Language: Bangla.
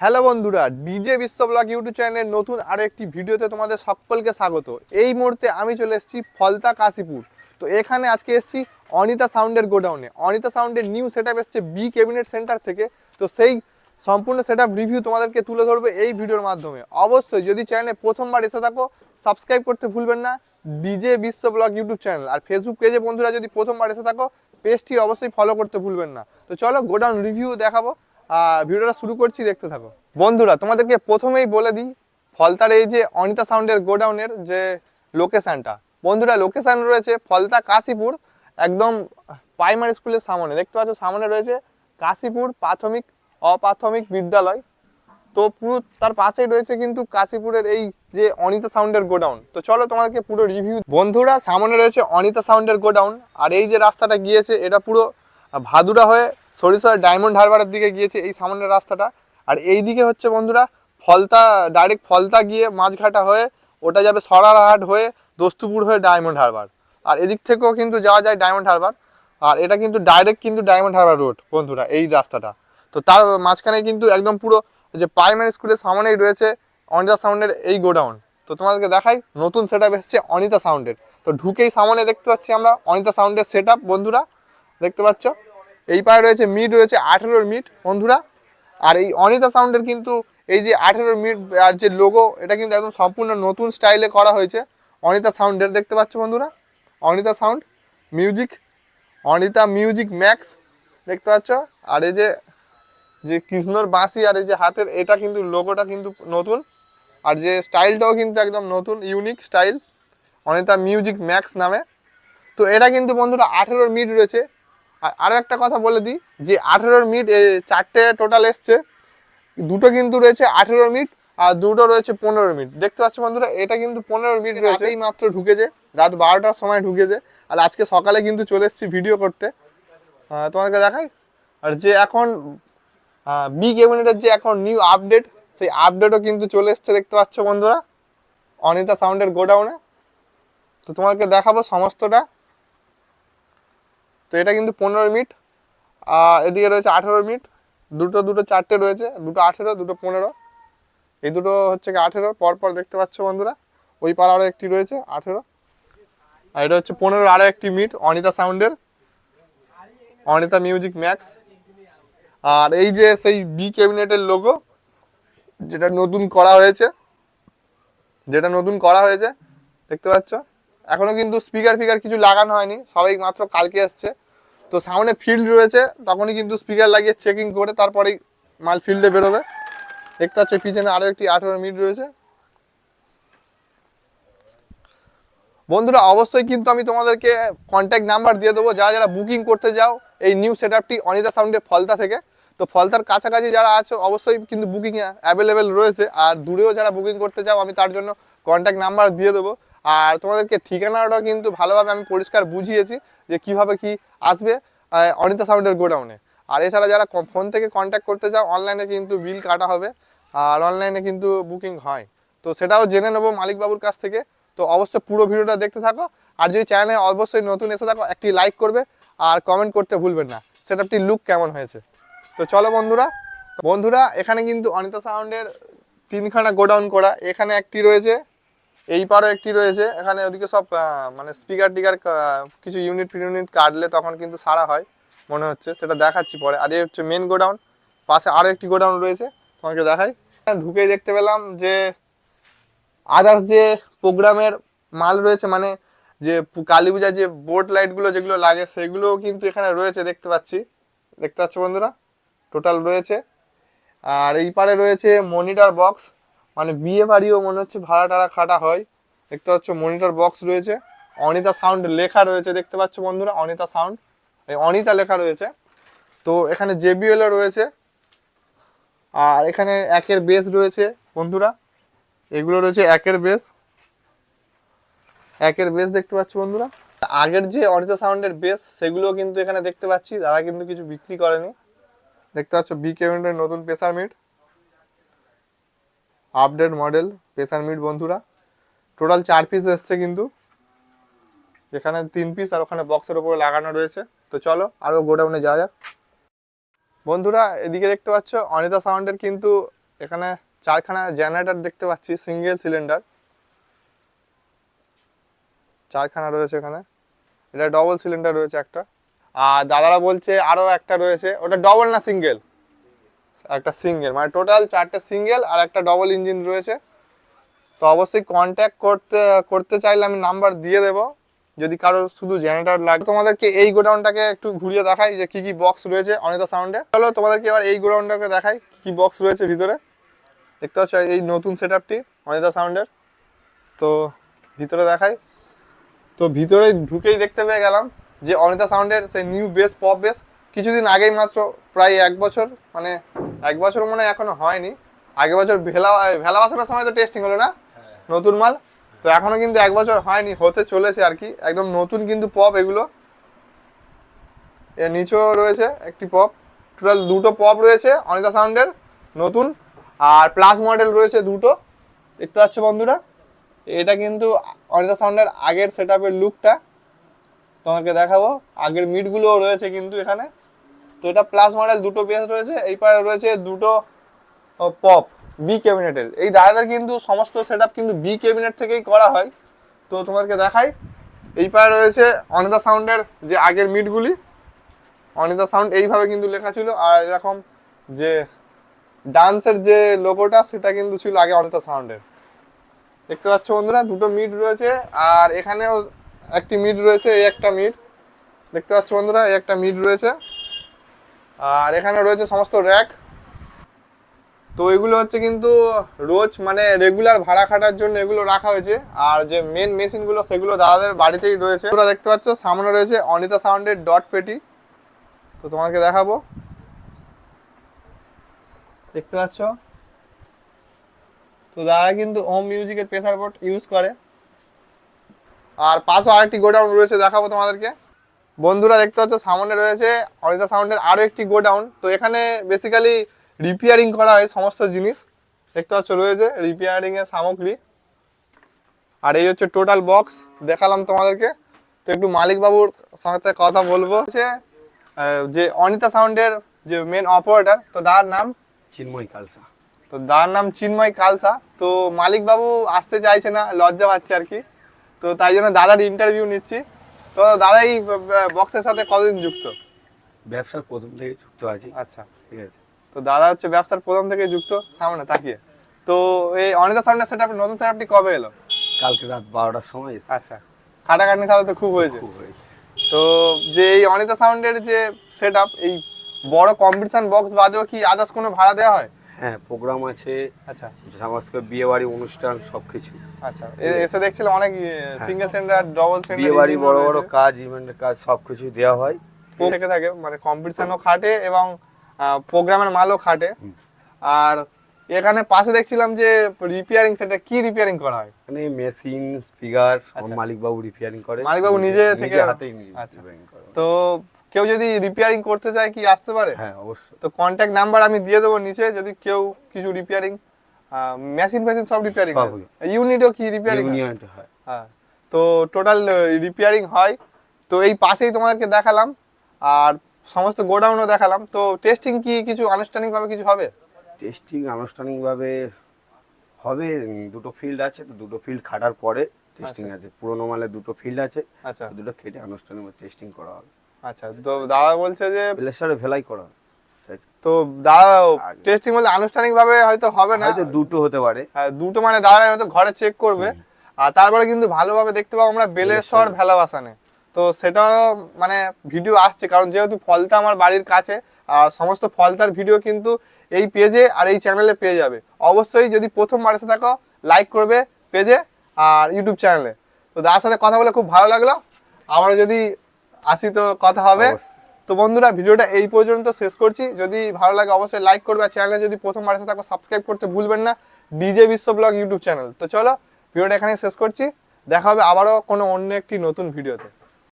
হ্যালো বন্ধুরা ডিজে বিশ্ব ব্লগ ইউটিউব চ্যানেলের নতুন আরও একটি ভিডিওতে তোমাদের সকলকে স্বাগত। এই মুহূর্তে আমি চলে এসেছি ফলতা কাশীপুর। তো এখানে আজকে এসেছি অনিতা সাউন্ডের গোডাউনে। অনিতা সাউন্ডের নিউ সেট আপ এসছে বি ক্যাবিনেট সেন্টার থেকে। তো সেই সম্পূর্ণ সেট আপ রিভিউ তোমাদেরকে তুলে ধরবে এই ভিডিওর মাধ্যমে। অবশ্যই যদি চ্যানেলে প্রথমবার এসে থাকো সাবস্ক্রাইব করতে ভুলবেন না। DJ Biswa blog YouTube channel আর ফেসবুক পেজে বন্ধুরা যদি প্রথমবার এসে থাকো পেজটি অবশ্যই ফলো করতে ভুলবেন না। তো চলো গোডাউন রিভিউ দেখাবো। ভিডিওটা শুরু করছি, দেখতে থাকো। বন্ধুরা, তোমাদেরকে প্রথমেই বলে দিই, ফলতার এই যে অনিতা সাউন্ডের গোডাউনের যে লোকেশানটা, বন্ধুরা, লোকেশান রয়েছে ফলতা কাশীপুর, একদম প্রাইমারি স্কুলের সামনে। দেখতে পাচ্ছ, সামনে রয়েছে কাশীপুর প্রাথমিক অপ্রাথমিক বিদ্যালয়। তো পুরো তার পাশেই রয়েছে কিন্তু কাশীপুরের এই যে অনিতা সাউন্ডের গোডাউন। তো চলো তোমাদেরকে পুরো রিভিউ বন্ধুরা, সামনে রয়েছে অনিতা সাউন্ডের গোডাউন, আর এই যে রাস্তাটা গিয়েছে, এটা পুরো ভাদুরা হয়ে সরিষার ডায়মন্ড হারবারের দিকে গিয়েছে এই সামনের রাস্তাটা। আর এই দিকে হচ্ছে বন্ধুরা, ফলতা ডাইরেক্ট ফলতা গিয়ে মাঝঘাটা হয়ে, ওটা যাবে সরারহাট হয়ে দস্তুপুর হয়ে ডায়মন্ড হারবার। আর এদিক থেকেও কিন্তু যাওয়া যায় ডায়মন্ড হারবার। আর এটা কিন্তু ডাইরেক্ট কিন্তু ডায়মন্ড হারবার রোড বন্ধুরা, এই রাস্তাটা। তো তার মাঝখানে কিন্তু একদম পুরো যে প্রাইমারি স্কুলের সামনেই রয়েছে অনিতা সাউন্ডের এই গোডাউন। তো তোমাদেরকে দেখাই, নতুন সেট আপ এসছে অনিতা সাউন্ডের তো ঢুকেই সামনে দেখতে পাচ্ছি আমরা অনিতা সাউন্ডের সেট বন্ধুরা, দেখতে পাচ্ছ? এই পায়ে রয়েছে মিট, রয়েছে আঠেরোর মিট, বন্ধুরা। আর এই অনিতা সাউন্ডের কিন্তু এই যে আঠেরোর মিট আর যে লোগো এটা কিন্তু একদম সম্পূর্ণ নতুন স্টাইলে করা হয়েছে। অনিতা সাউন্ডের দেখতে পাচ্ছ বন্ধুরা? Anita sound music Anita music max দেখতে পাচ্ছ? আর এই যে যে কৃষ্ণর বাঁশি আর এই যে হাতের, এটা কিন্তু লোগোটা কিন্তু নতুন। আর যে স্টাইলটাও কিন্তু একদম নতুন unique style Anita music max নামে। তো এটা কিন্তু বন্ধুরা আঠেরোর মিট রয়েছে। আর আরও একটা কথা বলে দিই যে আঠেরোর মিট চারটে টোটাল এসছে। দুটো কিন্তু রয়েছে আঠেরোর মিট আর দুটো রয়েছে পনেরো মিনিট দেখতে পাচ্ছ বন্ধুরা এটা কিন্তু পনেরো মিনিট রয়েছে। এই মাত্র ঢুকেছে রাত বারোটার সময় ঢুকেছে। আর আজকে সকালে কিন্তু চলে এসেছি ভিডিও করতে। তোমাদেরকে দেখাই। আর যে এখন বি ক্যাবিনেটের যে এখন নিউ আপডেট সেই আপডেটও কিন্তু চলে এসছে দেখতে পাচ্ছ বন্ধুরা। অনিতা সাউন্ডের গোডাউনে তো তোমাকে দেখাবো সমস্তটা। তো এটা কিন্তু পনেরো মিনিট এদিকে রয়েছে আঠেরো মিনিট। দুটো দুটো চারটে রয়েছে, দুটো আঠেরো, দুটো পনেরো। এই দুটো হচ্ছে কি আঠেরো, পরপর দেখতে পাচ্ছ বন্ধুরা। ওই পার আরও একটি রয়েছে, আঠেরো। আর এটা হচ্ছে পনেরো আরও একটি মিট অনিতা সাউন্ডের। Anita music max. আর এই যে সেই বি ক্যাবিনেটের লোগো যেটা নতুন করা হয়েছে, যেটা নতুন করা হয়েছে, দেখতে পাচ্ছ? এখনও কিন্তু স্পিকার ফিকার কিছু লাগানো হয়নি, সবাই মাত্র কালকে এসছে তো সামনে ফিল্ড রয়েছে, তখনই কিন্তু স্পিকার লাগিয়ে চেকিং করে তারপরেই মাল ফিল্ডে বেরোবে। দেখতে পাচ্ছ পিছনে আরও একটি আঠেরো মিনিট রয়েছে। বন্ধুরা, অবশ্যই কিন্তু আমি তোমাদেরকে কন্ট্যাক্ট নাম্বার দিয়ে দেবো। যারা যারা বুকিং করতে যাও, এই নিউ সেট আপটি অনিতা সাউন্ডের ফলতা থেকে। তো ফলতার কাছাকাছি যারা আছো, অবশ্যই কিন্তু বুকিং অ্যাভেলেবেল রয়েছে। আর দূরেও যারা বুকিং করতে চাও আমি তার জন্য কন্ট্যাক্ট নাম্বার দিয়ে দেবো। আর তোমাদেরকে ঠিকানাটাও কিন্তু ভালোভাবে আমি পরিষ্কার বুঝিয়েছি যে কীভাবে কি আসবে অনিতা সাউন্ডের গোডাউনে। আর এছাড়া যারা ফোন থেকে কন্ট্যাক্ট করতে চাও অনলাইনে কিন্তু বিল কাটা হবে, আর অনলাইনে কিন্তু বুকিং হয়। তো সেটাও জেনে নেব মালিকবাবুর কাছ থেকে। তো অবশ্যই পুরো ভিডিওটা দেখতে থাকো। আর যদি চ্যানেলে অবশ্যই নতুন এসে থাকো, একটি লাইক করবে, আর কমেন্ট করতে ভুলবেন না। সেটাপটি লুক কেমন হয়েছে? তো চলো বন্ধুরা বন্ধুরা, এখানে কিন্তু অনিতা সাউন্ডের তিনখানা গোডাউন করা। এখানে একটি রয়েছে এই পারও একটি রয়েছে। এখানে ওদিকে সব মানে স্পিকার টিকার কিছু ইউনিট ইউনিট কাটলে তখন কিন্তু সারা হয়, মনে হচ্ছে। সেটা দেখাচ্ছি পরে। আর এই হচ্ছে মেন গোডাউন পাশে আরও একটি গোডাউন রয়েছে, তোমাকে দেখাই। ঢুকেই দেখতে পেলাম যে আদার্স যে প্রোগ্রামের মাল রয়েছে মানে যে কালী পূজার যে বোর্ড লাইটগুলো যেগুলো লাগে, সেগুলোও কিন্তু এখানে রয়েছে, দেখতে পাচ্ছি। দেখতে পাচ্ছ বন্ধুরা? টোটাল রয়েছে। আর এই পারে রয়েছে মনিটর বক্স মানে বিয়ে বাড়িও মনে হচ্ছে ভাড়া টাড়া খাটা হয়। দেখতে পাচ্ছ মনিটর বক্স রয়েছে। অনিতা সাউন্ড লেখা রয়েছে, দেখতে পাচ্ছ বন্ধুরা? অনিতা সাউন্ড এই অনিতা লেখা রয়েছে। তো এখানে জেবিএলও রয়েছে। আর এখানে একের বেস রয়েছে, বন্ধুরা। এগুলো রয়েছে একের বেস একের বেস দেখতে পাচ্ছ বন্ধুরা? আগের যে অনিতা সাউন্ডের বেস সেগুলো কিন্তু এখানে দেখতে পাচ্ছি। তারা কিন্তু কিছু বিক্রি করেনি। দেখতে পাচ্ছ বি কেভেন্টের নতুন pressure mid update model pressure mid বন্ধুরা। টোটাল চার পিস এসছে কিন্তু। এখানে তিন পিস আর ওখানে বক্সের উপরে লাগানো রয়েছে। তো চলো আরও গোডাউনে যাওয়া যাক। বন্ধুরা, এদিকে দেখতে পাচ্ছ, অনিতা সাউন্ডের কিন্তু এখানে চারখানা জেনারেটর দেখতে পাচ্ছি সিঙ্গেল সিলিন্ডার চারখানা রয়েছে এখানে। এটা ডবল সিলিন্ডার রয়েছে একটা। আর দাদারা বলছে আরও একটা রয়েছে। ওটা ডবল না সিঙ্গেল একটা সিঙ্গেল মানে টোটাল চারটে সিঙ্গেল আর একটা ডবল ইঞ্জিন রয়েছে। তো অবশ্যই কন্ট্যাক্ট করতে করতে চাইলে আমি নাম্বার দিয়ে দেবো। যদি কারোর শুধু জেনারেটর লাগে। তোমাদেরকে এই গোডাউনটাকে একটু ঘুরিয়ে দেখাই যে কি কি বক্স রয়েছে অনিতা সাউন্ডে চলো তোমাদেরকে এবার এই গোডাউনটাকে দেখাই কি কি বক্স রয়েছে ভিতরে। দেখতে পাচ্ছ এই নতুন সেট আপটি অনিতা সাউন্ডের তো ভিতরে দেখাই। তো ভিতরে ঢুকেই দেখতে পেয়ে গেলাম যে অনিতা সাউন্ডের সেই নিউ বেস পপ বেস কিছুদিন আগেই মাত্র প্রায় এক বছর মানে এক বছর মনে হয় এখনও হয়নি। আগের বছর ভেলা ভেলা বাসানোর সময় তো টেস্টিং হলো না? নতুন মাল? তো এখনও কিন্তু এক বছর হয়নি হতে চলেছে আর কি। একদম নতুন কিন্তু পপ এগুলো। এর নিচেও রয়েছে একটি পপ টোটাল দুটো পপ রয়েছে অনিতা সাউন্ডের নতুন। আর প্লাস মডেল রয়েছে দুটো। দেখতে পাচ্ছ বন্ধুরা এটা কিন্তু অনিতা সাউন্ডের আগের সেট লুকটা তোমাকে দেখাবো। আগের মিটগুলোও রয়েছে কিন্তু এখানে। তো এটা প্লাস মডেল দুটো বেস রয়েছে। এই পারে রয়েছে দুটো পপ বি ক্যাবিনেটের এই দাদাদের কিন্তু সমস্ত সেট কিন্তু বি ক্যাবিনেট থেকেই করা হয়। তো তোমাকে দেখাই। এই পারে রয়েছে অনিতা সাউন্ডের যে আগের মিটগুলি। অনিতা সাউন্ড এইভাবে কিন্তু লেখা ছিল। আর এরকম যে ডান্সের যে লোগোটা সেটা কিন্তু ছিল আগে অনিতা সাউন্ডের দেখতে পাচ্ছ বন্ধুরা, দুটো মিট রয়েছে। আর এখানেও একটি মিট রয়েছে, এই একটা মিট। দেখতে পাচ্ছ বন্ধুরা, এই একটা মিট রয়েছে। আর এখানে রয়েছে সমস্ত র্যাক তো এগুলো হচ্ছে কিন্তু রোজ মানে রেগুলার ভাড়া খাটার জন্য এগুলো রাখা হয়েছে। আর যে মেন মেশিনগুলো সেগুলো দাদাদের বাড়িতেই রয়েছে। তোমরা দেখতে পাচ্ছ, সামনে রয়েছে অনিতা সাউন্ডের ডট পেটি তো তোমাকে দেখাবো। দেখতে পাচ্ছ? তো দাদা কিন্তু হোম মিউজিকের প্রেসার বোর্ড ইউজ করে। আর পাশে আরেকটি গোডাউন রয়েছে, দেখাবো তোমাদেরকে। বন্ধুরা দেখতে পাচ্ছ সামনে রয়েছে অনিতা সাউন্ডের আরও একটি গোডাউন। তো এখানে বেসিক্যালি রিপেয়ারিং করা হয় সমস্ত জিনিস। দেখতে পাচ্ছ রয়েছে রিপেয়ারিং এর সামগ্রী। আর এই হচ্ছে টোটাল বক্স দেখালাম তোমাদেরকে। তো একটু মালিক বাবুর সাথে কথা বলব। হচ্ছে যে অনিতা সাউন্ডের যে মেন অপারেটর তো দাদার নাম? চিন্ময় কালসা তো দাদার নাম চিন্ময় কালসা তো মালিক বাবু আসতে চাইছে না লজ্জা পাচ্ছে আর কি। তো তাই জন্য দাদার ইন্টারভিউ নিচ্ছি। তো দাদা এই বক্সের সাথে কতদিন যুক্ত? ব্যবসার প্রথম থেকে যুক্ত আছি। আচ্ছা। ঠিক আছে। তো দাদা হচ্ছে ব্যবসার প্রথম থেকে যুক্ত সামনে তাকিয়ে। তো এই অনিতা সাউন্ডের সেট নতুন সেট কবে এলো? কালকে রাত বারোটার সময় আচ্ছা। খাটাখাটনি তাহলে তো খুব হয়েছে। তো যে এই অনিতা সাউন্ডের যে সেট এই বড় কম্পিটিশন বক্স বাদেও কি আদার্স কোনো ভাড়া দেওয়া হয়? হ্যাঁ প্রোগ্রাম আছে। আচ্ছা। সমস্ত বিয়ে বাড়ি অনুষ্ঠান সবকিছু। আচ্ছা এসে দেখছিলাম অনেক সিঙ্গেল সেন্টার ডবল বাড়ি বড় কাজ ইভেন্টের কাজ সবকিছু দেওয়া হয়। থেকে থাকে মানে কম্পিটিশনও খাটে এবং প্রোগ্রামের মালও খাটে। আর এখানে পাশে দেখছিলাম যে রিপেয়ারিং সেটা কি রিপেয়ারিং করা হয়? এখানে মেশিন স্পিকার। মালিক বাবু রিপেয়ারিং করে। মালিকবাবু নিজে থেকে- হাতেই আচ্ছা। রিপেয়ারিং করে। তো কেউ যদি রিপেয়ারিং করতে চায় কি আসতে পারে? হ্যাঁ অবশ্যই। তো কন্ট্যাক্ট নাম্বার আমি দিয়ে দেবো নিচে যদি কেউ কিছু রিপেয়ারিং মেশিন ফেশিন সব রিপেয়ারিং সব ইউনিটও কি রিপেয়ারিং ইউনিয়ন হয়। হ্যাঁ তো টোটাল রিপেয়ারিং হয়। তো এই পাশেই তোমাদেরকে দেখালাম আর সমস্ত গোডাউনও দেখালাম। তো টেস্টিং কি কিছু আনুষ্ঠানিকভাবে কিছু হবে? টেস্টিং আনুষ্ঠানিকভাবে হবে দুটো ফিল্ড আছে তো দুটো ফিল্ড খাটার পরে টেস্টিং আছে। পুরোনো মালে দুটো ফিল্ড আছে আচ্ছা। দুটো খেটে আনুষ্ঠানিক টেস্টিং করা হবে। আচ্ছা তো দাদা বলছে যে প্লেসারে ভেলাই করা হবে। তো দাদা টেস্টিং বলতে আনুষ্ঠানিকভাবে হয়তো হবে না। হয়তো দুটো হতে পারে। হ্যাঁ, দুটো মানে দাদা হয়তো ঘরে চেক করবে। আর তারপরে কিন্তু ভালোভাবে দেখতে পাবো আমরা বেলেশ্বর। ভেলাবাসানে। তো সেটা মানে ভিডিও আসছে কারণ যেহেতু ফলতা আমার বাড়ির কাছে আর সমস্ত ফলতার ভিডিও কিন্তু এই পেজে আর এই চ্যানেলে পেয়ে যাবে। অবশ্যই যদি প্রথমবার এসে থাকো লাইক করবে পেজে আর ইউটিউব চ্যানেলে তো দাদার সাথে কথা বলে খুব ভালো লাগল। আবারও যদি আসি তো কথা হবে। তো বন্ধুরা, ভিডিওটা এই পর্যন্ত শেষ করছি। যদি ভালো লাগে, অবশ্যই লাইক করবে। আর চ্যানেলে যদি প্রথমবার এসে থাকো সাবস্ক্রাইব করতে ভুলবেন না। ডিজে বিশ্ব ব্লগ ইউটিউব চ্যানেল তো চলো, ভিডিওটা এখানে শেষ করছি। দেখা হবে আবারও কোনো অন্য একটি নতুন ভিডিওতে।